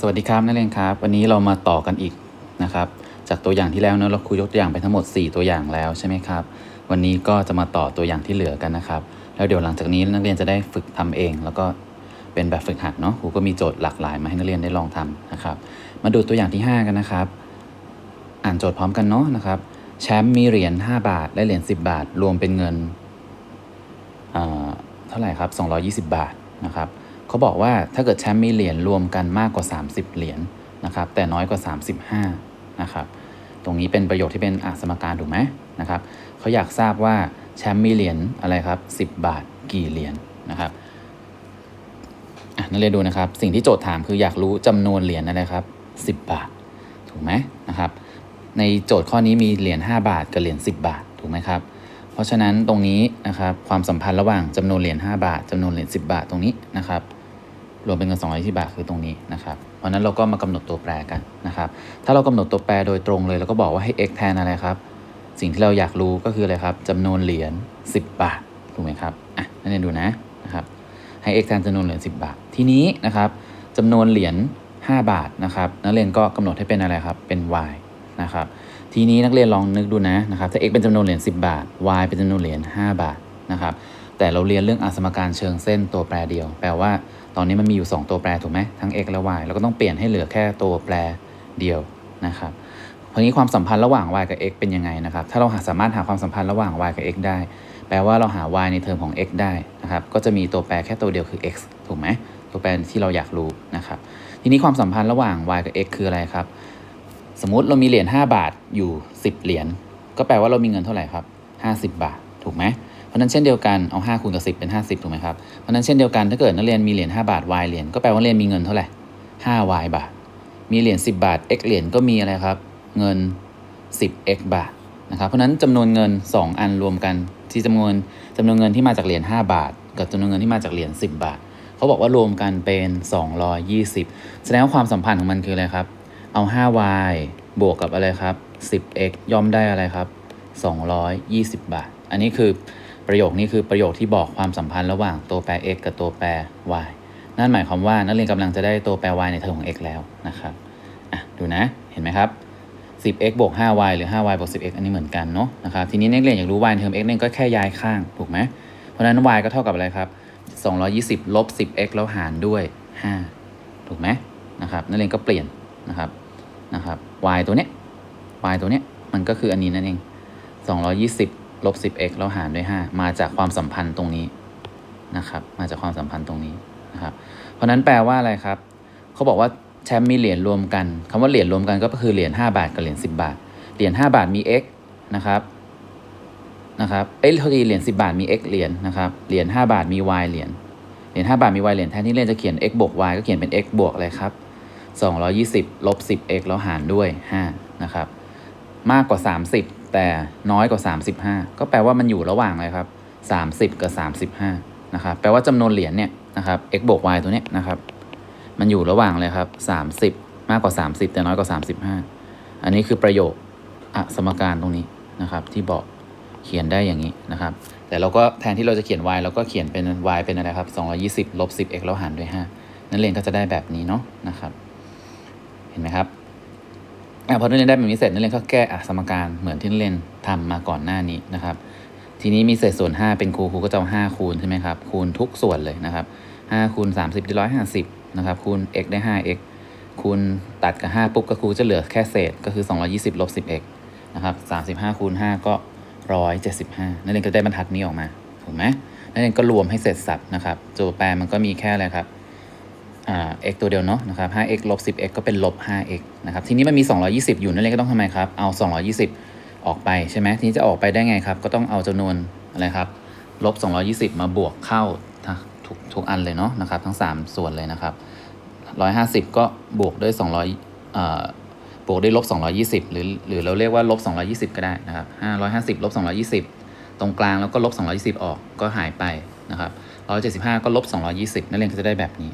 สวัสดีครับนักเรียนครับ วันนี้เรามาต่อกันอีกนะครับ จากตัวอย่างที่แล้วเนอะเราคุยยกตัวอย่างไปทั้งหมด 4 ตัวอย่างแล้วใช่ไหมครับ วันนี้ก็จะมาต่อตัวอย่างที่เหลือกันนะครับ แล้วเดี๋ยวหลังจากนี้นักเรียนจะได้ฝึกทำเอง แล้วก็เป็นแบบฝึกหัดเนาะครูก็มีโจทย์หลากหลายมาให้นักเรียนได้ลองทำนะครับ มาดูตัวอย่างที่ 5 กันนะครับ อ่านโจทย์พร้อมกันเนาะนะครับแชมป์มีเหรียญ5บาท และเหรียญ10 บาท รวมเป็นเงินอ่าเท่าไหร่ครับ220 บาทนะครับ เขาบอกว่าถ้าเกิดแชมป์มีเหรียญรวมกันมากกว่า 30 เหรียญนะครับ แต่น้อยกว่า 35 นะครับ ตรงนี้เป็นประโยคที่เป็นอาสมการถูกไหมนะครับเขาอยากทราบว่าแชมป์มีเหรียญอะไรครับ 10 บาทกี่เหรียญนะครับอะนักเรียนดูนะครับ สิ่งที่โจทย์ถามคืออยากรู้จำนวนเหรียญอะไรครับ 10 บาท ถูกไหมนะครับ ในโจทย์ข้อนี้มีเหรียญ5บาทกับเหรียญ10 บาทถูกไหมครับ เพราะฉะนั้นตรงนี้นะครับความสัมพันธ์ระหว่างจำนวนเหรียญ5บาทจำนวนเหรียญ10 บาทตรงนี้นะครับ รวมเป็นเงิน220บาทคือตรงนี้นะครับเพราะนั้นเราก็มากำหนดตัวแปรกันนะครับ ถ้าเรากำหนดตัวแปรโดยตรงเลยเราก็บอกว่าให้ x แทนอะไรครับ สิ่งที่เราอยากรู้ก็คืออะไรครับจำนวนเหรียญ10 บาทถูกไหมครับอะนั่นเองดูนะนะครับให้ x แทนจำนวนเหรียญ10 บาท ทีนี้นะครับจำนวนเหรียญ5 บาทนะครับนักเรียนก็กำหนดให้เป็นอะไรครับเป็น y นะครับทีนี้นักเรียนลองนึกดูนะนะครับถ้า x เป็นจำนวนเหรียญ10 บาท y เป็นจำนวนเหรียญ5บาทนะครับ แต่เราเรียนเรื่องอสมการเชิงเส้นตัวแปรเดียว แปลว่า ตอนนี้มันมีอยู่ 2 ตัวแปรถูกไหมทั้ง x และ y เราก็ต้องเปลี่ยนให้เหลือแค่ตัวแปรเดียวนะครับเพราะนี้ความสัมพันธ์ระหว่าง y กับ x เป็นยังไงนะครับ ถ้าเราหาสามารถหาความสัมพันธ์ระหว่าง y กับ x ได้ แปลว่าเราหา y ในเทอมของ x ได้นะครับ ก็จะมีตัวแปรแค่ตัวเดียวคือ x ถูกไหมตัวแปรที่เราอยากรู้นะครับ ทีนี้ความสัมพันธ์ระหว่าง y กับ x คืออะไรครับ สมมติเรามีเหรียญ5บาทอยู่ 10 เหรียญ ก็แปลว่าเรามีเงินเท่าไหร่ครับ 50 บาท ถูกไหม ราะนั้นเช่นเดียวกันเอา5คูณกับ 10 เป็น 50ถูกไหมครับเพราะนั้นเช่นเดียวกันถ้าเกิดนักเรียนมีเหรียญ5บาท y เหรียญก็แปลว่าเรียนมีเงินเท่าไหร่ 5y บาท มีเหรียญ10 บาท x เหรียญก็มีอะไรครับ เงิน 10x บาทนะครับเพราะนั้นจำนวนเงิน 2 อันรวมกันที่จำนวนจำนวนเงินที่มาจากเหรียญ5บาท กับจำนวนเงินที่มาจากเหรียญ10 บาทเขาบอกว่ารวมกันเป็น 220 แสดงว่าความสัมพันธ์ของมันคืออะไรครับ เอา 5y บวกกับอะไรครับ 10x ย่อมได้อะไรครับ 220 บาท อันนี้คือ ประโยคนี้คือประโยคที่บอกความสัมพันธ์ระหว่างตัวแปร x กับตัวแปร y นั่นหมายความว่านักเรียนกำลังจะได้ตัวแปร y ในเทอมของ x แล้วนะครับอะดูนะเห็นไหมครับ 10x บวก 5y หรือ 5y บวก 10x อันนี้เหมือนกันเนาะนะครับทีนี้นักเรียนอยากรู้ y ในเทอม x เนี่ยก็แค่ย้ายข้างถูกไหมเพราะฉะนั้น y ก็เท่ากับอะไรครับ220ลบ 10x แล้วหารด้วย 5 ถูกไหมนะครับนักเรียนก็เปลี่ยนนะครับนะครับ y ตัวเนี้ย y ตัวเนี้ยมันก็คืออันนี้นั่นเอง220 ลบ 10x แล้วหารด้วย 5 มาจากความสัมพันธ์ตรงนี้นะครับ มาจากความสัมพันธ์ตรงนี้นะครับ เพราะนั้นแปลว่าอะไรครับ เขาบอกว่าแชมป์มีเหรียญรวมกันคำว่าเหรียญรวมกันก็คือเหรียญ5บาทกับเหรียญ10 บาท เหรียญ5บาทมี x นะครับ นะครับ เอ้ยเท่าทีเหรียญ10 บาทมี x เหรียญนะครับ เหรียญ5บาทมี y เหรียญ เหรียญ5บาทมี y เหรียญแทนที่เรียนจะเขียน x บวก y ก็เขียนเป็น x บวกอะไรครับ220ลบ 10x แล้วหารด้วย5นะครับ มากกว่า 30 แต่น้อยกว่า 35 ก็แปลว่ามันอยู่ระหว่างอะไรครับ30 กับ 35นะครับแปลว่าจำนวนเหรียญเนี่ยนะครับ x บวก y ตัวเนี้ยนะครับมันอยู่ระหว่างเลยครับ 30 มากกว่า 30 แต่น้อยกว่า 35 อันนี้คือประโยคอะสมการตรงนี้นะครับ ที่บอกเขียนได้อย่างนี้นะครับ แต่เราก็แทนที่เราจะเขียน y เราก็เขียนเป็น y เป็นอะไรครับ 220 ลบ 10x แล้วหารด้วย 5 นั่นเรียนก็จะได้แบบนี้เนาะนะครับ เห็นไหมครับ พอนักเรียนได้แบบนี้เสร็จนักเรียนก็แก้อะสมการเหมือนที่นักเรียนทำมาก่อนหน้านี้นะครับ ทีนี้มีเศษส่วน 5 เป็นครูครูก็จะเอา5คูณใช่ไหมครับคูณทุกส่วนเลยนะครับ5คูณ30ได้150นะครับคูณ x ได้ 5x คูณตัดกับ 5 ปุ๊บก็ครูจะเหลือแค่เศษก็คือ 220ลบ 10x นะครับ35คูณ5ก็ 175นักเรียนก็ได้บรรทัดนี้ออกมาถูกไหมนักเรียนก็รวมให้เสร็จสับนะครับตัวแปรมันก็มีแค่อะไรครับ x ตัวเดียวเนาะนะครับ 5x ลบ 10x ก็เป็นลบ 5x นะครับ ทีนี้มันมี 220 อยู่นั่นเลยก็ต้องทำไมครับ เอา 220 ออกไปใช่ไหมทีนี้จะออกไปได้ไงครับ ก็ต้องเอาจำนวนอะไรครับลบ 220 มาบวกเข้าทุกทุกอันเลยเนาะนะครับ ทั้ง 3 ส่วนเลยนะครับ 150 ก็บวกด้วย 200เอ่อบวกด้วยลบ 220 หรือหรือเราเรียกว่าลบ 220 ก็ได้นะครับ550ลบ 220 ตรงกลางแล้วก็ลบ 220 ออกก็หายไปนะครับ175 ก็ลบ 220 นักเรียนก็จะได้แบบนี้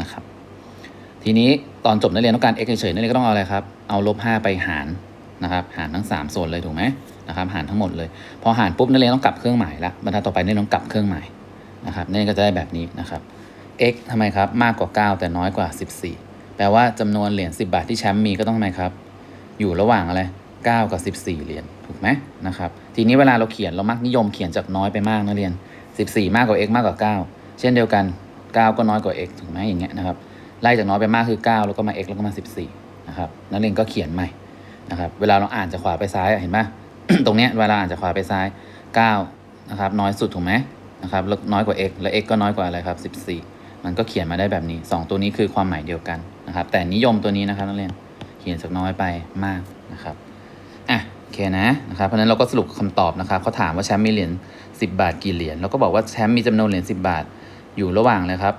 นะครับ ทีนี้ตอนจบนักเรียนต้องการ x เฉยๆนักเรียนก็ต้องเอาอะไรครับ เอาลบ5ไปหารนะครับ หารทั้ง 3 ส่วนเลยถูกไหมนะครับ หารทั้งหมดเลย พอหารปุ๊บนักเรียนต้องกลับเครื่องหมายละบรรทัดต่อไปนักเรียนต้องกลับเครื่องหมายนะครับนักเรียนก็จะได้แบบนี้นะครับ x ทำไมครับ มากกว่า 9 แต่น้อยกว่า 14 แปลว่าจำนวนเหรียญ10 บาทที่แชมป์มีก็ต้องทำไมครับ อยู่ระหว่างอะไร 9 กับ 14 เหรียญถูกไหมนะครับ ทีนี้เวลาเราเขียนเรามักนิยมเขียนจากน้อยไปมากนะเรียน 14 มากกว่า x มากกว่า 9 เช่นเดียวกัน 9 ก็น้อยกว่า x ถูกไหมอย่างเงี้ยนะครับไล่จากน้อยไปมากคือ 9 แล้วก็มา x แล้วก็มา 14นะครับนักเรียนก็เขียนใหม่นะครับเวลาเราอ่านจากขวาไปซ้ายเห็นปะตรงเนี้ยเวลาอ่านจากขวาไปซ้าย9นะครับน้อยสุดถูกไหมนะครับแล้วน้อยกว่า x แล้ว x ก็น้อยกว่าอะไรครับ 14 มันก็เขียนมาได้แบบนี้ 2 ตัวนี้คือความหมายเดียวกันนะครับแต่นิยมตัวนี้นะครับนักเรียนเขียนจากน้อยไปมากนะครับอะโอเคนะนะครับเพราะนั้นเราก็สรุปคำตอบนะครับเขาถามว่าแชมป์มีเหรียญ10 บาทกี่เหรียญเราก็บอกว่าแชมป์มีจำนวนเหรียญ10 บาท อยู่ระหว่างเลยครับ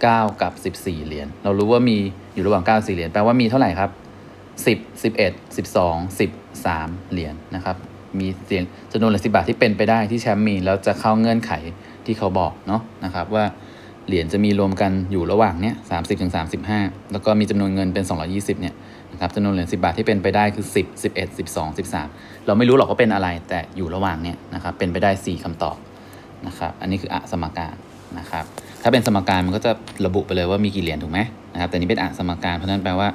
9 กับ 14 เหรียญ เรารู้ว่ามีอยู่ระหว่าง 9 4 เหรียญ แปลว่ามีเท่าไหร่ครับ 10 11 12 13 เหรียญนะครับ มีเหรียญจำนวนเหรียญ10บาทที่เป็นไปได้ที่แชมป์มี แล้วจะเข้าเงื่อนไขที่เขาบอกเนาะนะครับว่าเหรียญจะมีรวมกันอยู่ระหว่างเนี้ย30ถึง35แล้วก็มีจำนวนเงินเป็น220เนี่ยนะครับจำนวนเหรียญ10บาทที่เป็นไปได้คือ10 11 12 13เราไม่รู้หรอกว่าเป็นอะไรแต่อยู่ระหว่างเนี้ยนะครับเป็นไปได้4คำตอบนะครับอันนี้คืออะสมการ นะครับ ถ้าเป็นสมการมันก็จะระบุไปเลยว่ามีกี่เหรียญถูกไหมนะครับ แต่นี้เป็นอะสมการเพราะนั้นแปลว่า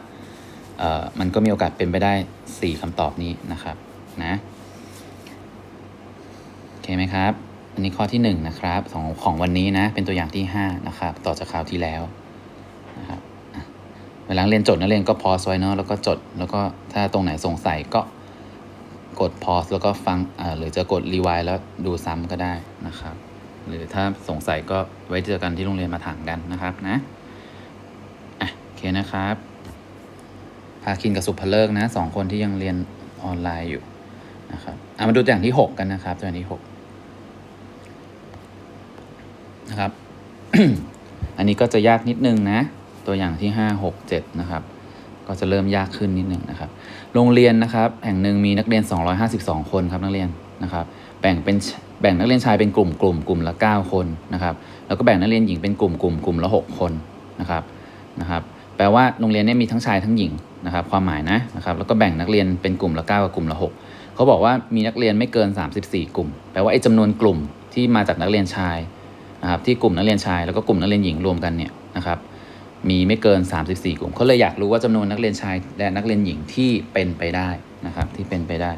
เอ่อมันก็มีโอกาสเป็นไปได้ 4คำตอบนี้นะครับนะโอเคไหมครับ อันนี้ข้อที่ 1 นะครับของของวันนี้นะเป็นตัวอย่างที่ 5 นะครับ ต่อจากคราวที่แล้วนะครับเวลาเรียนจดนักเรียนก็พอสไว้เนอะแล้วก็จดแล้วก็ถ้าตรงไหนสงสัยก็กดพอสแล้วก็ฟังหรือจะกดรีไวล์แล้วดูซ้ำก็ได้นะครับ หรือถ้าสงสัยก็ไว้เจอกันที่โรงเรียนมาถามกันนะครับนะอะโอเคนะครับพาคินกับสุภเลิกนะสองคนที่ยังเรียนออนไลน์อยู่นะครับอะมาดูตัวอย่างที่หกกันนะครับตัวอย่างที่หกนะครับ อันนี้ก็จะยากนิดนึงนะ ตัวอย่างที่ 5 6 7 นะครับ ก็จะเริ่มยากขึ้นนิดนึงนะครับ โรงเรียนนะครับ แห่งหนึ่งมีนักเรียน 252 คนครับนักเรียนนะครับ แบ่งเป็น แบ่งนักเรียนชายเป็นกลุ่มกลุ่มกลุ่มละ 9 คนนะครับแล้วก็แบ่งนักเรียนหญิงเป็นกลุ่มกลุ่มกลุ่มละ 6 คนนะครับนะครับแปลว่าโรงเรียนเนี้มีทั้งชายทั้งหญิงนะครับความหมายนะนะครับแล้วก็แบ่งนักเรียนเป็นกลุ่มละ 9 กับกลุ่มละ 6 เขาบอกว่ามีนักเรียนไม่เกิน 34 กลุ่ม แปลว่าไอ้จำนวนกลุ่มที่มาจากนักเรียนชายนะครับที่กลุ่มนักเรียนชาย แล้วก็กลุ่มนักเรียนหญิงรวมกันเนี่ยนะครับมีไม่เกิน 34 กลุ่มเขาเลยอยากรู้ว่าจำนวนนักเรียนชายและนักเรียนหญิงที่เป็นไปได้นะครับที่เป็นไปได้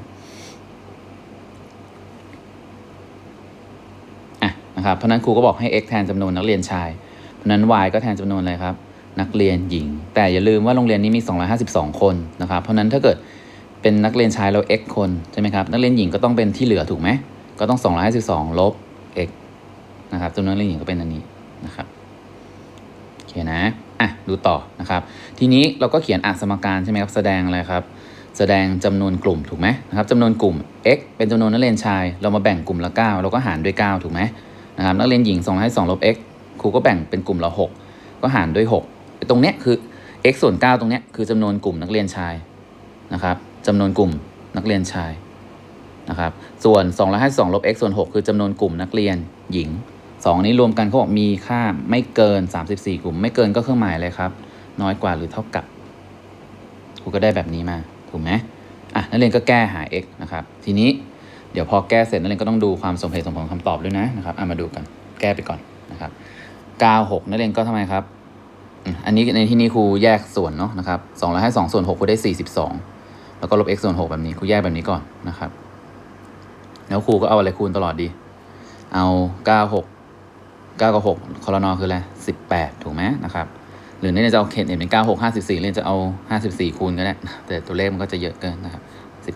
อะ นะครับ เพราะนั้นครูก็บอกให้ x แทนจำนวนนักเรียนชาย เพราะนั้น y ก็แทนจำนวนอะไรครับ นักเรียนหญิง แต่อย่าลืมว่าโรงเรียนนี้มี 252 คนนะครับ เพราะนั้นถ้าเกิดเป็นนักเรียนชายเรา x คนใช่ไหมครับ นักเรียนหญิงก็ต้องเป็นที่เหลือถูกไหม ก็ต้อง 252 ลบ x นะครับจำนวนนักเรียนหญิงก็เป็นอันนี้นะครับโอเคนะ อะ ดูต่อนะครับ ทีนี้เราก็เขียนอะสมการใช่ไหมครับ แสดงอะไรครับแสดงจำนวนกลุ่มถูกไหมนะครับจำนวนกลุ่ม x เป็นจำนวนนักเรียนชาย เรามาแบ่งกลุ่มละ 9 เราก็หารด้วย 9 ถูกไหม นะครับนักเรียนหญิง2ให้2ลบ x ครูก็แบ่งเป็นกลุ่มละ6ก็หารด้วย6ตรงเนี้ยคือ x ส่วน 9 ตรงเนี้ยคือจำนวนกลุ่มนักเรียนชายนะครับจำนวนกลุ่มนักเรียนชายนะครับส่วน2ให้2ลบ x ส่วน 6 คือจำนวนกลุ่มนักเรียนหญิงสองนี้รวมกันเขาบอกมีค่าไม่เกิน 34 กลุ่ม ไม่เกินก็เครื่องหมายเลยครับ น้อยกว่าหรือเท่ากับครูก็ได้แบบนี้มาถูกไหมอะนักเรียนก็แก้หา x นะครับทีนี้ เดี๋ยวพอแก้เสร็จนักเรียนก็ต้องดูความสมเหตุสมผลของคำตอบด้วยนะนะครับเอะมาดูกันแก้ไปก่อนนะครับ96นักเรียนก็ทำไมครับ อันนี้ในที่นี้ครูแยกส่วนเนาะนะครับ2แล้วให้2ส่วน6ครูได้42แล้วก็ลบ x ส่วน6แบบนี้ครูแยกแบบนี้ก่อนนะครับ แล้วครูก็เอาอะไรคูณตลอดดี เอา96 9กับ6คอรนอคืออะไร18ถูกไหมนะครับหรือเนี่ยจะเอาเขตเห็นเป็น96 54เรียนจะเอา54คูณก็ได้แต่ตัวเลขมันก็จะเยอะเกินนะครับ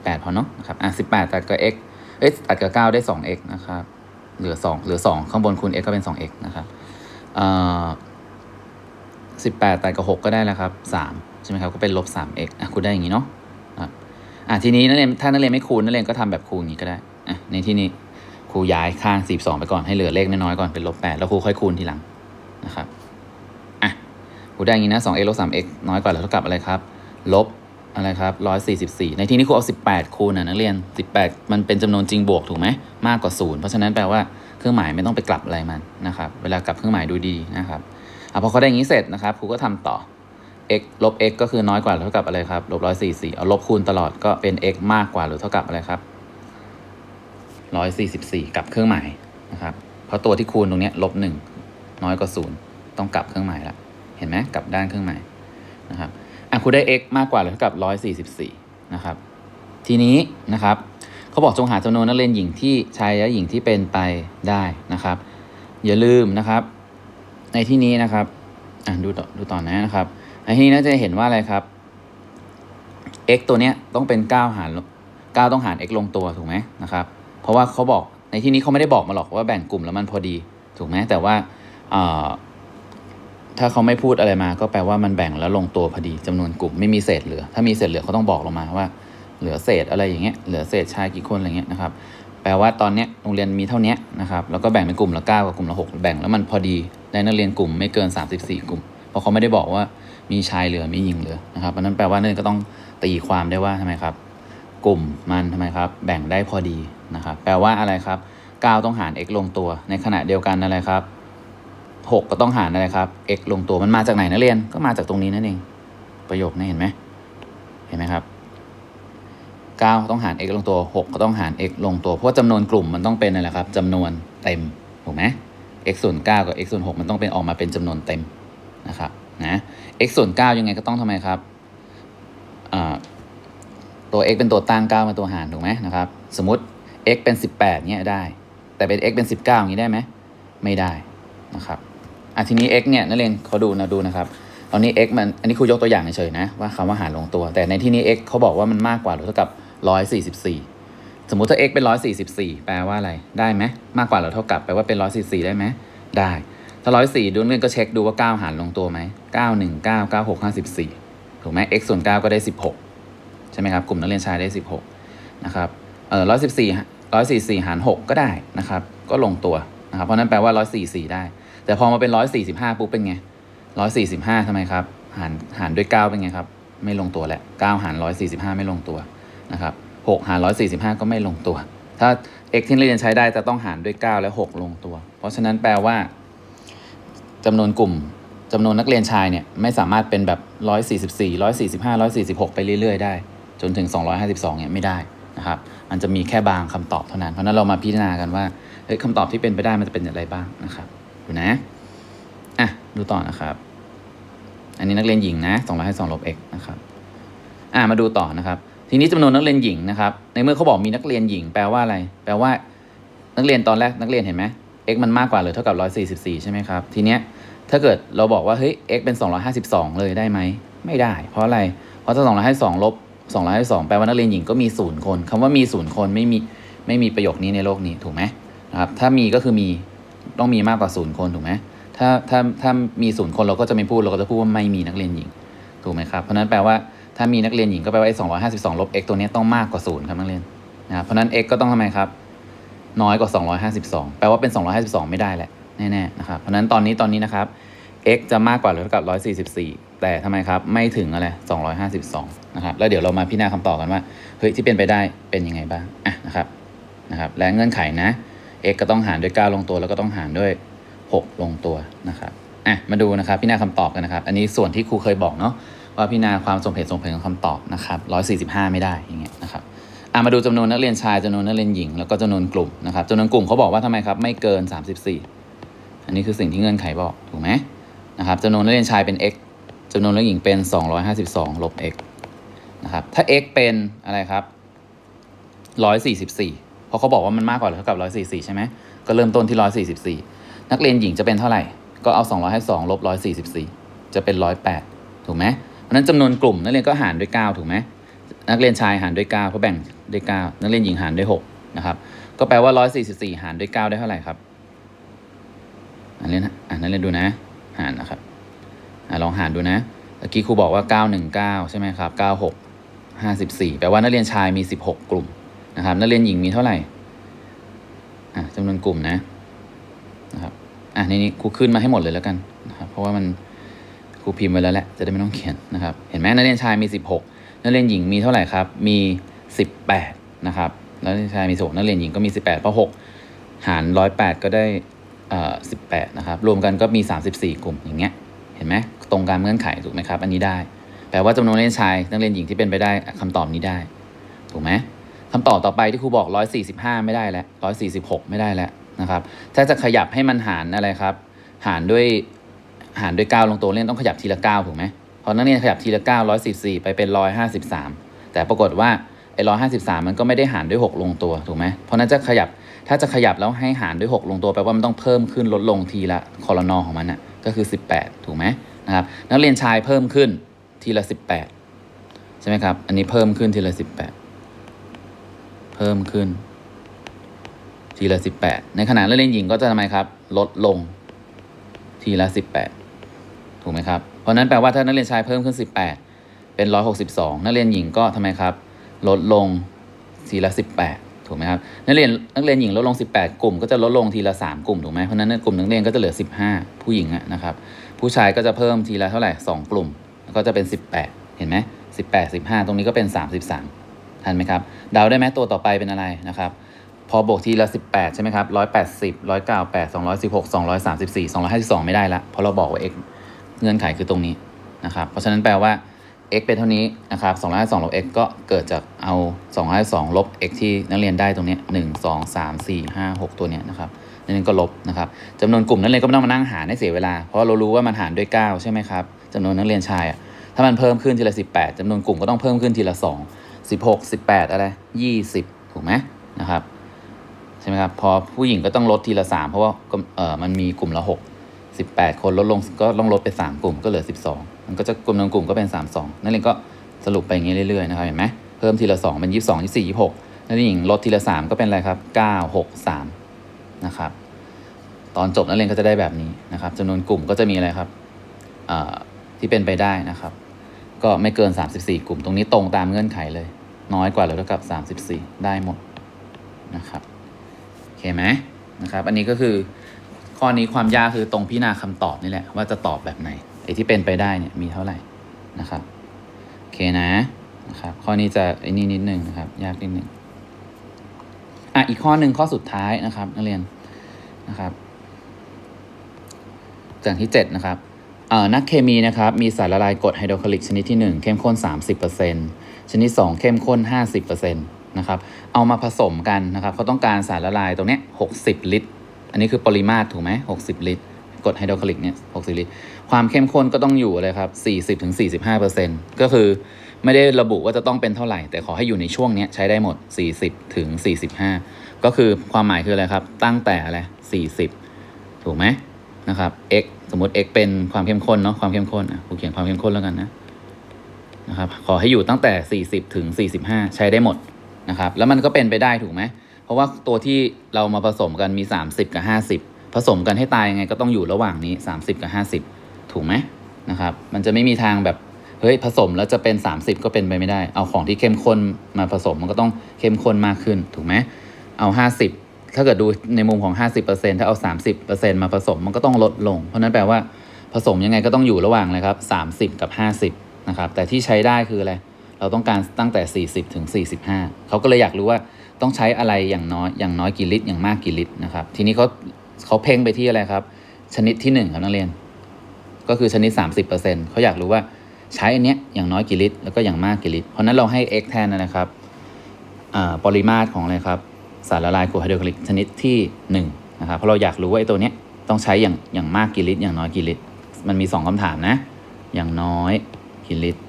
18พอเนาะนะครับอะ18ตัดกับ x เอ้ตัดกับ 9 ได้ 2x นะครับ เหลือ 2 เหลือ 2 ข้างบนคูณ x ก็เป็น 2x นะครับเอ่อ18ตัดกับ6ก็ได้แล้วครับ3ใช่ไหมครับ ก็เป็นลบ 3x อะคูณได้อย่างนี้เนาะอะอะทีนี้นักเรียนถ้านักเรียนไม่คูณนักเรียนก็ทำแบบคูณอย่างนี้ก็ได้อะในที่นี้ครูย้ายข้าง 42 ไปก่อนให้เหลือเลขน้อยๆก่อนเป็นลบ8แล้วครูค่อยคูณทีหลังนะครับอะครูได้อย่างนี้นะ 2x ลบ 3x น้อยกว่าหรือเท่ากับอะไรครับ ลบ อะไรครับ144ในที่นี้ครูเอา18คูณนะนักเรียน18มันเป็นจำนวนจริงบวกถูกไหมมากกว่า0เพราะฉะนั้นแปลว่าเครื่องหมายไม่ต้องไปกลับอะไรมันนะครับ เวลากลับเครื่องหมายดูดีนะครับอะพอเขาได้อย่างนี้เสร็จนะครับครูก็ทำต่อ x ลบ x ก็คือน้อยกว่าหรือเท่ากับอะไรครับลบ144เอาลบคูณตลอดก็เป็น x มากกว่าหรือเท่ากับอะไรครับร้อยสี่สิบสี่กลับเครื่องหมายนะครับเพราะตัวที่คูณตรงนี้ลบหนึ่งน้อยกว่าศูนย์ต้องกลับเครื่องหมายละเห็นไหมกลับด้านเครื่องหมายนะครับ อะครูได้ x มากกว่าหรือเท่ากับร้อยสี่สิบสี่นะครับ ทีนี้นะครับเขาบอกจงหาจำนวนนักเรียนหญิงที่ชายและหญิงที่เป็นไปได้นะครับ อย่าลืมนะครับ ในที่นี้นะครับอะดูต่อดูต่อนะนะครับในที่นี้น่าจะเห็นว่าอะไรครับ x ตัวเนี้ยต้องเป็น 9 หาร 9 ต้องหาร x ลงตัวถูกไหมนะครับ เพราะว่าเขาบอกในที่นี้เขาไม่ได้บอกมาหรอกว่าแบ่งกลุ่มแล้วมันพอดีถูกไหมแต่ว่าอ่อ ถ้าเขาไม่พูดอะไรมา ก็แปลว่ามันแบ่งแล้วลงตัวพอดีจำนวนกลุ่มไม่มีเศษเหลือ ถ้ามีเศษเหลือเขาต้องบอกลงมาว่า เหลือเศษอะไรอย่างเงี้ยเหลือเศษชายกี่คนอะไรเงี้ยนะครับแปลว่าตอนเนี้ยโรงเรียนมีเท่านี้นะครับแล้วก็แบ่งเป็นกลุ่มละ9กับกลุ่มละ6แบ่งแล้วมันพอดีได้นักเรียนกลุ่มไม่เกิน 34 กลุ่ม เพราะเขาไม่ได้บอกว่ามีชายเหลือมีหญิงเหลือนะครับเพราะนั้นแปลว่านั่นก็ต้องตีความได้ว่าทำไมครับ กลุ่มมันทำไมครับ แบ่งได้พอดีนะครับแปลว่าอะไรครับ 9 ต้องหาร x ลงตัว ในขณะเดียวกันอะไรครับ 6 ก็ต้องหารอะไรครับ x ลงตัวมันมาจากไหนนักเรียน ก็มาจากตรงนี้นั่นเอง ประโยคนี้เห็นไหมเห็นไหมครับ 9 ต้องหาร x ลงตัว 6 ก็ต้องหาร x ลงตัว เพราะจำนวนกลุ่มมันต้องเป็นอะไรครับจำนวนเต็ม ถูกไหม x ส่วน9กับ x ส่วน6มันต้องเป็นออกมาเป็นจำนวนเต็มนะครับนะ x ส่วน9ยังไงก็ต้องทำไมครับตัว x เป็นตัวตั้ง 9 เป็นตัวหารถูกไหมนะครับ สมมติ x เป็น 18เนี่ยได้ แต่เป็น x เป็น 19อย่างนี้ได้ไหม ไม่ได้นะครับ อะทีนี้ x เนี่ยนักเรียนเขาดูนะดูนะครับตอนนี้ x มันอันนี้ครูยกตัวอย่างเฉยๆนะว่าคำว่าหารลงตัว แต่ในที่นี้ x เขาบอกว่ามันมากกว่าหรือเท่ากับ 144 สมมุติถ้า x เป็น 144 แปลว่าอะไรได้ไหมมากกว่าหรือเท่ากับแปลว่าเป็น 144 ได้ไหมได้ ถ้า 104ดูนักเรียนก็เช็คดูว่า 9 หารลงตัวไหม9 1 9 9 6 54 ถูกไหม x ส่วน 9 ก็ได้ 16 ใช่ไหมครับกลุ่มนักเรียนชายได้ 16 นะครับเออ114 144 หาร 6 ก็ได้นะครับก็ลงตัวนะครับเพราะนั้นแปลว่า 144 ได้ แต่พอมาเป็น145ปุ๊บเป็นไง145ทำไมครับ หารหารด้วย9เป็นไงครับ ไม่ลงตัวแหละ9หาร145ไม่ลงตัวนะครับ6หาร145ก็ไม่ลงตัว ถ้า x ที่เรียนใช้ได้จะต้องหารด้วย9และ6ลงตัว เพราะฉะนั้นแปลว่าจำนวนกลุ่มจำนวนนักเรียนชายเนี่ยไม่สามารถเป็นแบบ 144 145 146 ไปเรื่อย ๆ ได้ จนถึง 252เนี่ยไม่ได้นะครับ มันจะมีแค่บางคำตอบเท่านั้น เพราะนั้นเรามาพิจารณากันว่าคำตอบที่เป็นไปได้มันจะเป็นอย่างไรบ้างนะครับ ดูนะ อะ ดูต่อนะครับ อันนี้นักเรียนหญิงนะ2ให้2ลบ x นะครับ อะมาดูต่อนะครับ ทีนี้จำนวนนักเรียนหญิงนะครับ ในเมื่อเขาบอกมีนักเรียนหญิง แปลว่าอะไร แปลว่า นักเรียนตอนแรกนักเรียนเห็นไหม x มันมากกว่าหรือเท่ากับ 144 ใช่ไหมครับ ทีเนี้ย ถ้าเกิดเราบอกว่า เฮ้ย x เป็น 252 เลยได้ไหม ไม่ได้ เพราะอะไร เพราะถ้า252ลบ252แปลว่านักเรียนหญิงก็มีศูนย์คนคำว่ามีศูนย์คนไม่มีไม่มีประโยคนี้ในโลกนี้ถูกไหมนะครับ ถ้ามีก็คือมี ต้องมีมากกว่าศูนย์คนถูกไหมถ้าถ้าถ้ามีศูนย์คนเราก็จะไม่พูดเราก็จะพูดว่าไม่มีนักเรียนหญิงถูกไหมครับเพราะนั้นแปลว่าถ้ามีนักเรียนหญิงก็แปลว่าไอ้สองร้อยห้าสิบสองลบ x ตัวนี้ต้องมากกว่าศูนย์ครับนักเรียนนะครับเพราะนั้น x ก็ต้องทำไมครับ น้อยกว่าสองร้อยห้าสิบสองแปลว่าเป็นสองร้อยห้าสิบสองไม่ได้แหละแน่ๆนะครับเพราะนั้นตอนนี้ตอนนี้นะครับ x จะมากกว่าหรือเท่ากับร้อยสี่สิบสี่แต่ทำไมครับไม่ถึงอะไรสองร้อยห้าสิบสองนะครับแล้วเดี๋ยวเรามาพิจารณาคำตอบกันว่าเฮ้ยที่เป็นไปได้เป็นยังไงบ้างอะนะครับนะครับและเงื่อนไขนะ x ก็ต้องหารด้วย 9 ลงตัว แล้วก็ต้องหารด้วย 6 ลงตัวนะครับอะมาดูนะครับพิจารณาคำตอบกันนะครับ อันนี้ส่วนที่ครูเคยบอกเนาะว่าพิจารณาความสมเหตุสมผลของคำตอบนะครับ145 ไม่ได้อย่างเงี้ยนะครับอะมาดูจำนวนนักเรียนชายจำนวนนักเรียนหญิง แล้วก็จำนวนกลุ่มนะครับจำนวนกลุ่มเขาบอกว่าทำไมครับไม่เกิน 34 อันนี้คือสิ่งที่เงื่อนไขบอกถูกไหมนะครับจำนวนนักเรียนชายเป็น x จำนวนนักเรียนหญิงเป็น 252ลบ x นะครับถ้า x เป็นอะไรครับ144 เพราะเขาบอกว่ามันมากกว่าหรือเท่ากับ144 ใช่ไหมก็เริ่มต้นที่ 144 นักเรียนหญิงจะเป็นเท่าไหร่ ก็เอา 252ลบ144 จะเป็น 108 ถูกไหมเพราะนั้นจำนวนกลุ่มนักเรียนก็หารด้วย 9 ถูกไหมนักเรียนชายหารด้วย 9 เพราะแบ่งด้วย 9 นักเรียนหญิงหารด้วย 6 นะครับ ก็แปลว่า 144 หารด้วย 9 ได้เท่าไหร่ครับอันนี้นะอ่านักเรียนดูนะ หารนะครับอลองหารดูนะเมื่อกี้ครูบอกว่า 919 ใช่ไหมครับ 96 54 แปลว่านักเรียนชายมี 16 กลุ่ม นะครับนักเรียนหญิงมีเท่าไหร่อะจำนวนกลุ่มนะนะครับอะในนี้ครูขึ้นมาให้หมดเลยแล้วกันนะครับเพราะว่ามันครูพิมพ์ไว้แล้วแหละจะได้ไม่ต้องเขียนนะครับ เห็นไหมนักเรียนชายมี 16 นักเรียนหญิงมีเท่าไหร่ครับ มี 18 นะครับ นักเรียนชายมี16นักเรียนหญิงก็มี 18 เพราะ 6 หาร 108 ก็ได้เอ่อ18 นะครับ รวมกันก็มี 34 กลุ่มอย่างเงี้ย เห็นไหมตรงการเงื่อนไขถูกไหมครับ อันนี้ได้ แปลว่าจำนวนนักเรียนชาย นักเรียนหญิงที่เป็นไปได้คำตอบนี้ได้ ถูกไหม คำตอบต่อไปที่ครูบอก 145 ไม่ได้แล้ว 146 ไม่ได้แล้วนะครับ ถ้าจะขยับให้มันหารอะไรครับ หารด้วยหารด้วย 9 ลงตัวเล่นต้องขยับทีละ 9 ถูกไหมเพอนักเรียขยับทีละ 9 144 ไปเป็น 153 แต่ปรากฏว่าไอ้153 มันก็ไม่ได้หารด้วย 6 ลงตัวถูกไหมเพราะนั้นจะขยับถ้าจะขยับแล้วให้หารด้วย 6 ลงตัวแปลว่ามันต้องเพิ่มขึ้นลดลงทีละคอรนอของมันน่ะก็คือ 18 ถูกไหมนะครับนักเรียนชายเพิ่มขึ้นทีละ 18 ใช่ไหมครับ อันนี้เพิ่มขึ้นทีละ 18 พิ่มขึ้น ทีละ18ในขณะนักเรียนหญิงก็จะทำไมครับ ลดลง ทีละ18ถูกไหมครับ เพราะนั้นแปลว่าถ้านักเรียนชายเพิ่มขึ้น18เป็น162นักเรียนหญิงก็ทำไมครับ ลดลงทีละ18ถูกไหมครับนักเรียนนักเรียนหญิงลดลง 18 กลุ่ม ก็จะลดลงทีละ3กลุ่มถูกไหมเพราะนั้นกลุ่มนักเรียนก็จะเหลือ 15 ผู้หญิงนะครับ ผู้ชายก็จะเพิ่มทีละเท่าไหร่ 2 กลุ่ม ก็จะเป็น 18 เห็นไหม18 15 ตรงนี้ก็เป็น 33 ทันไหมครับเดาได้ไหมตัวต่อไปเป็นอะไรนะครับพอบวกทีละ 18 ใช่ไหมครับ180 198 216 234 252 ไม่ได้ละเพราะเราบอกว่า x เงื่อนไขคือตรงนี้นะครับเพราะฉะนั้นแปลว่า x เป็นเท่านี้นะครับ252ลบ x ก็เกิดจากเอา 252ลบ x ที่นักเรียนได้ตรงนี้ 1 2 3 4 5 6 ตัวเนี้ยนะครับนักเรียนก็ลบนะครับจำนวนกลุ่มนักเรียนก็ไม่ต้องมานั่งหารให้เสียเวลา เพราะเรารู้ว่ามันหารด้วย 9 ใช่ไหมครับจำนวนนักเรียนชายอะถ้ามันเพิ่มขึ้นทีละ 18จำนวนกลุ่มก็ต้องเพิ่มขึ้นทีละ 2 16 18 อะไร 20 ถูกไหมนะครับใช่ไหมครับพอผู้หญิงก็ต้องลดทีละสามเพราะว่าเออมันมีกลุ่มละหกสิบแปดคนลดลงก็ต้องลดไปสามกลุ่มก็เหลือสิบสองมันก็จะกลุ่มหนึ่งกลุ่มก็เป็นสามสองนั่นเองก็สรุปไปอย่างนี้เรื่อยๆนะครับเห็นไหมเพิ่มทีละสองเป็นยี่สิบสองยี่สี่ยี่หกนั่นเองลดทีละสามก็เป็นอะไรครับเก้าหกสามนะครับตอนจบนักเรียนก็จะได้แบบนี้นะครับจำนวนกลุ่มก็จะมีอะไรครับที่เป็นไปได้นะครับ ก็ไม่เกิน 34 กลุ่ม ตรงนี้ตรงตามเงื่อนไขเลย น้อยกว่าหรือเท่ากับ 34 ได้หมดนะครับโอเคไหมนะครับอันนี้ก็คือข้อนี้ความยากคือตรงพิจารณาคำตอบนี่แหละว่าจะตอบแบบไหนไอ้ที่เป็นไปได้เนี่ยมีเท่าไหร่นะครับโอเคนะนะครับข้อนี้จะไอ้นี่นิดนึงนะครับยากนิดนึงอะอีกข้อหนึ่งข้อสุดท้ายนะครับนักเรียนนะครับจากที่ 7 นะครับ นักเคมีนะครับมีสารละลายกรดไฮโดรคลอริกชนิดที่ 1 เข้มข้น 30%ชนิด 2 เข้มข้น 50%นะครับเอามาผสมกันนะครับเขาต้องการสารละลายตรงเนี้ย60 ลิตร อันนี้คือปริมาตรถูกไหม60 ลิตรกรดไฮโดรคลอริกเนี่ย60 ลิตร ความเข้มข้นก็ต้องอยู่เลยครับ40ถึง45%ก็คือไม่ได้ระบุว่าจะต้องเป็นเท่าไหร่ แต่ขอให้อยู่ในช่วงเนี้ยใช้ได้หมด 40ถึง45 ก็คือความหมายคืออะไรครับ ตั้งแต่อะไร40 ถูกไหมนะครับ x สมมติ x เป็นความเข้มข้นเนาะความเข้มข้นอะกูเขียนความเข้มข้นแล้วกันนะนะครับขอให้อยู่ตั้งแต่ 40 ถึง 45 ใช้ได้หมดนะครับแล้วมันก็เป็นไปได้ถูกไหมเพราะว่าตัวที่เรามาผสมกันมี 30 กับ 50 ผสมกันให้ตายยังไงก็ต้องอยู่ระหว่างนี้ 30 กับ 50 ถูกไหมนะครับมันจะไม่มีทางแบบเฮ้ยผสมแล้วจะเป็น 30 ก็เป็นไปไม่ได้ เอาของที่เข้มข้นมาผสมมันก็ต้องเข้มข้นมากขึ้นถูกไหมเอา 50 ถ้าเกิดดูในมุมของ 50%ถ้าเอา 30%มาผสมมันก็ต้องลดลง เพราะนั้นแปลว่าผสมยังไงก็ต้องอยู่ระหว่างเลยครับ 30 กับ 50 นะครับ แต่ที่ใช้ได้คืออะไร เราต้องการตั้งแต่ 40 ถึง 45 เขาก็เลยอยากรู้ว่าต้องใช้อะไรอย่างน้อยอย่างน้อยกี่ลิตรอย่างมากกี่ลิตรนะครับ ทีนี้เขาเขาเพ่งไปที่อะไรครับ ชนิดที่ 1 ครับนักเรียน ก็คือชนิด 30%เขาอยากรู้ว่าใช้อันเนี้ยอย่างน้อยกี่ลิตรแล้วก็อย่างมากกี่ลิตร เพราะนั้นเราให้ x แทนนะครับอ่าปริมาตรของอะไรครับ สารละลายกรดไฮโดรคลอริกชนิดที่1นะครับเพราะเราอยากรู้ว่าไอ้ตัวเนี้ยต้องใช้อย่างอย่างมากกี่ลิตร อย่างน้อยกี่ลิตร มันมี 2คำถามนะ อย่างน้อยกี่ลิตร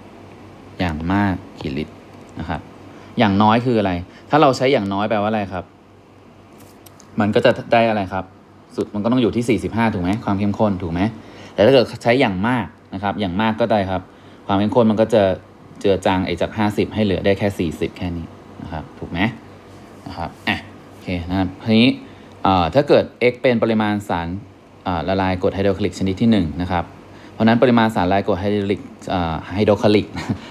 อย่างมากกี่ลิตรนะครับอย่างน้อยคืออะไร ถ้าเราใช้อย่างน้อยแปลว่าอะไรครับ มันก็จะได้อะไรครับ สุดมันก็ต้องอยู่ที่ 45 ถูกไหมความเข้มข้นถูกไหมแต่ถ้าเกิดใช้อย่างมากนะครับ อย่างมากก็ได้ครับ ความเข้มข้นมันก็จะเจือจางไอจาก 50 ให้เหลือได้แค่ 40 แค่นี้นะครับ ถูกไหมนะครับอะ เคนะครับทีนี้ถ้าเกิด x เป็นปริมาณสารละลายกรดไฮโดรคลอริกชนิดที่1นะครับเพราะนั้นปริมาณสารละลายกรดไฮโดรคลอริกไฮโดรคลอริก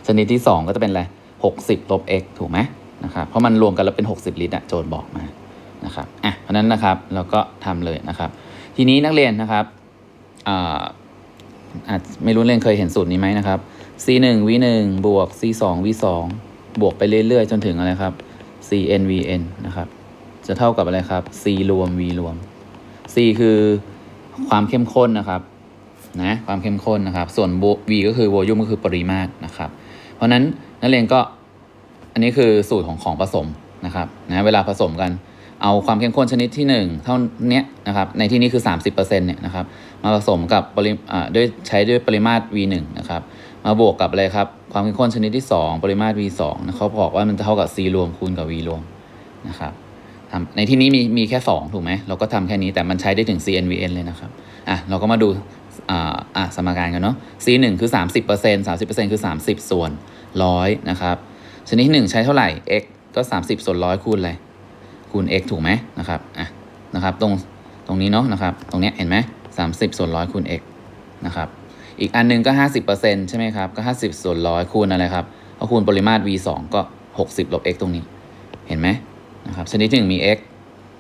ชนิดที่ 2 ก็จะเป็นอะไร60ลบ x ถูกไหมนะครับเพราะมันรวมกันแล้วเป็น 60 ลิตรอะโจทย์บอกมานะครับอะเพราะนั้นนะครับเราก็ทำเลยนะครับ ทีนี้นักเรียนนะครับอาอาจไม่รู้เรียนเคยเห็นสูตรนี้ไหมนะครับ c 1 v 1บวก c 2 v 2บวกไปเรื่อยๆ จนถึงอะไรครับ c n v n นะครับ จะเท่ากับอะไรครับ c รวม v รวม c คือความเข้มข้นนะครับนะความเข้มข้นนะครับ ส่วน v ก็คือ volume ก็คือปริมาตรนะครับ เพราะนั้นนักเรียนก็อันนี้คือสูตรของของผสมนะครับนะเวลาผสมกันเอาความเข้มข้นชนิดที่ 1 เท่านี้นะครับในที่นี้คือ 30%เนี่ยนะครับมาผสมกับปริอ่าด้วยใช้ด้วยปริมาตร v 1 นะครับมาบวกกับอะไรครับความเข้มข้นชนิดที่ 2 ปริมาตร v 2 นะเขาบอกว่ามันจะเท่ากับ c รวมคูณกับ v รวมนะครับ ทำในที่นี้มีมีแค่ 2 ถูกไหมเราก็ทำแค่นี้แต่มันใช้ได้ถึง cnvn เลยนะครับอะเราก็มาดูอ่าอะสมการกันเนาะ c 1 คือ 30% 30%คือ 30 ส่วน 100 นะครับ ชนิด1ใช้เท่าไหร่ x ก็ 30 ส่วน 100 คูณอะไรคูณ x ถูกไหมนะครับอะนะครับตรงตรงนี้เนาะนะครับตรงเนี้ยเห็นไหม30 ส่วน 100 คูณ x นะครับอีกอันหนึงก็ 50%ใช่ไหมครับก็ 50 ส่วน 100 คูณอะไรครับก็คูณปริมาตร v 2ก็ 60 ลบ x ตรงนี้ เห็นไหม นะครับชนิดที่1มี x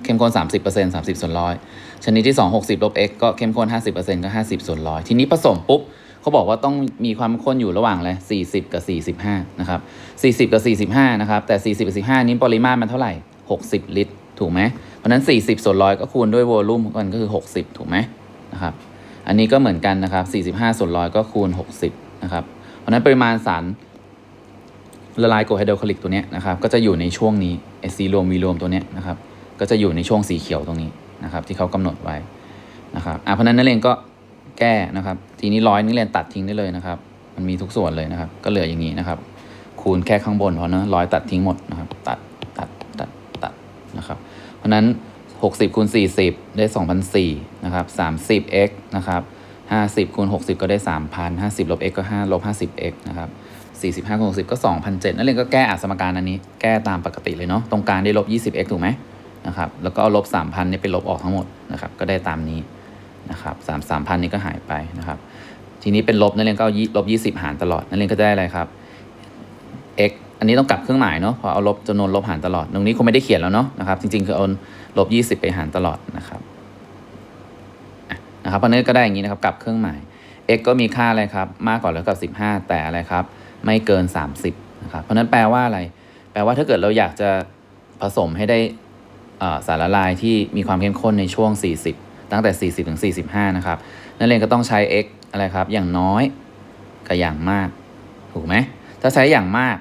เข้มข้น 30% 30 ส่วน100ชนิดที่ 2 60ลบ x ก็เข้มข้น 50%ก็ 50 ส่วน100ทีนี้ผสมปุ๊บเขาบอกว่าต้องมีความข้นอยู่ระหว่างอะไร40 กับ 45 นะครับ 40 กับ 45 นะครับ แต่ 40 กับ15นี้ปริมาตรมันเท่าไหร่ 60 ลิตร ถูกไหม เพราะฉะนั้น 40 ส่วน100ก็คูณด้วยโวลูมมันก็คือ 60 ถูกไหมนะครับ อันนี้ก็เหมือนกันนะครับ 45 ส่วน100ก็คูณ 60 นะครับ เพราะฉะนั้นปริมาณสาร ละลายกรดไฮโดรคลอริกตัวนี้นะครับก็จะอยู่ในช่วงนี้ S รวม V รวมตัวนี้นะครับก็จะอยู่ในช่วงสีเขียวตรงนี้นะครับที่เขากำหนดไว้นะครับอะเพราะนั้นนักเรียนก็แก้นะครับทีนี้ร้อยนักเรียนตัดทิ้งได้เลยนะครับมันมีทุกส่วนเลยนะครับ ก็เหลืออย่างนี้นะครับ คูณแค่ข้างบนพราะนะร้อยตัดทิ้งหมดนะครับตัดตัดตัดตัดนะครับเพราะฉะนั้น 60คูณ40 ได้ 2,004นะครับ 30x นะครับ50คูณ60 ก็ได้ 3,000 50ลบ x ก็5ลบ 50x นะครับ 45คูณ60 ก็ 2,007นั่นเองก็แก้อัสมการอันนี้ แก้ตามปกติเลยเนาะ ตรงกลางได้ลบ 20x ถูกไหมนะครับ แล้วก็เอาลบ 3,000เนี่ยไปลบออกทั้งหมดนะครับ ก็ได้ตามนี้นะครับ3 3,000นี่ก็หายไปนะครับ ทีนี้เป็นลบนั่นเองก็เอาลบ 20 หารตลอดนั่นเองก็ได้อะไรครับ x อันนี้ต้องกลับเครื่องหมายเนาะ พอเอาลบจำนวนลบหารตลอด ตรงนี้คงไม่ได้เขียนแล้วเนาะนะครับ จริงๆ คือเอาลบ 20 ไปหารตลอดนะครับนะครับเพราะนั้นก็ได้อย่างนี้นะครับกลับเครื่องหมาย x ก็มีค่าอะไรครับ มากกว่าหรือเท่ากับ 15 แต่อะไรครับ ไม่เกิน 30นะครับเพราะนั้นแปลว่าอะไร แปลว่าถ้าเกิดเราอยากจะผสมให้ได้สารละลายที่มีความเข้มข้นในช่วง 40 ตั้งแต่ 40ถึง45 นะครับ นั่นเองก็ต้องใช้ x อะไรครับ อย่างน้อยกับอย่างมาก ถูกไหม ถ้าใช้อย่างมาก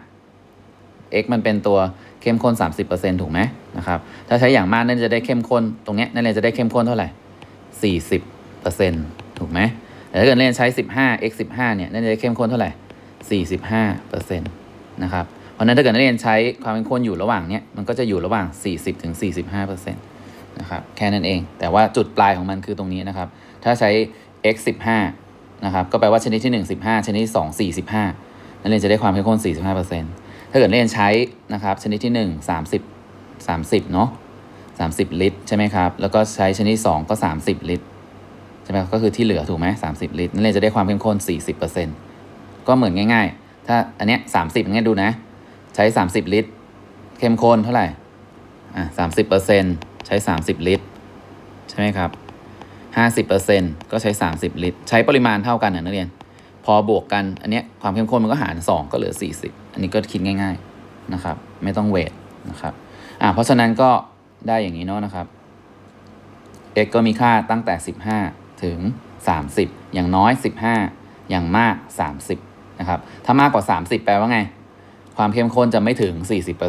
x มันเป็นตัวเข้มข้น 30%ถูกไหมนะครับ ถ้าใช้อย่างมากนั่นจะได้เข้มข้น ตรงนี้นั่นเลยจะได้เข้มข้นเท่าไหร่ 40%ถูกไหมแต่ถ้าเกิดเรียนใช้ 15 x 15 เนี่ยนั่นจะได้เข้มข้นเท่าไหร่ 45%นะครับ เพราะนั้นถ้าเกิดนักเรียนใช้ความเข้มข้นอยู่ระหว่างเนี้ยมันก็จะอยู่ระหว่าง 40ถึง45%นะครับแค่นั้นเอง แต่ว่าจุดปลายของมันคือตรงนี้นะครับ ถ้าใช้ x 15นะครับ ก็แปลว่าชนิดที่ 1 15 ชนิดที่2 45 นักเรียนจะได้ความเข้มข้น 45%ถ้าเกิดนักเรียนใช้นะครับ ชนิดที่ 1 30 30 เนาะ30 ลิตร ใช่ไหมครับ แล้วก็ใช้ชนิดที่2ก็ 30 ลิตร ใช่ไหมก็คือที่เหลือถูกไหม30 ลิตร นักเรียนจะได้ความเข้มข้น 40% ก็เหมือนง่าย ๆ ถ้าอันเนี้ย30อย่างเงี้ยดูนะ ใช้30ลิตร เข้มข้นเท่าไหร่ อะ30%ใช้30ลิตร ใช่ไหมครับ50%ก็ใช้30ลิตร ใช้ปริมาณเท่ากันนะนักเรียน พอบวกกันอันเนี้ยความเข้มข้นมันก็หาร2ก็เหลือ40อันนี้ก็คิดง่าย ๆนะครับ ไม่ต้องเวทนะครับ อ่าเพราะฉะนั้นก็ได้อย่างนี้เนาะนะครับ x ก็มีค่าตั้งแต่ 15 ถึง 30 อย่างน้อย 15 อย่างมาก 30 นะครับ ถ้ามากกว่า 30 แปลว่าไง ความเข้มข้นจะไม่ถึง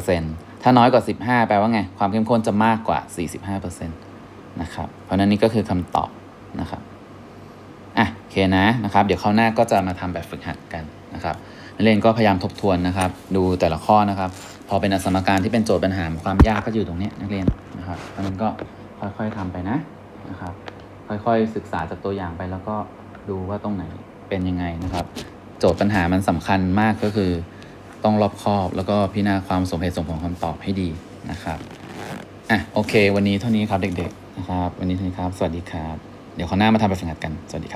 40%ถ้าน้อยกว่า 15 แปลว่าไง ความเข้มข้นจะมากกว่า 45%นะครับ เพราะนั้นนี่ก็คือคำตอบนะครับอะโอเคนะนะครับ เดี๋ยวคราวหน้าก็จะมาทำแบบฝึกหัดกันนะครับนักเรียนก็พยายามทบทวนนะครับ ดูแต่ละข้อนะครับ พอเป็นอสมการที่เป็นโจทย์ปัญหาความยากก็อยู่ตรงนี้นักเรียนนะครับเพราะฉะนั้นก็ค่อยๆทำไปนะนะครับ ค่อยๆศึกษาจากตัวอย่างไปแล้วก็ดูว่าตรงไหนเป็นยังไงนะครับ โจทย์ปัญหามันสำคัญมากก็คือต้องรอบคอบแล้วก็พิจารณาความสมเหตุสมผลคำตอบให้ดีนะครับอะโอเค วันนี้เท่านี้ครับเด็ก ๆ นะครับ วันนี้เท่านี้ครับ สวัสดีครับ เดี๋ยวข้างหน้ามาทำแบบฝึกหัดกัน สวัสดีครับ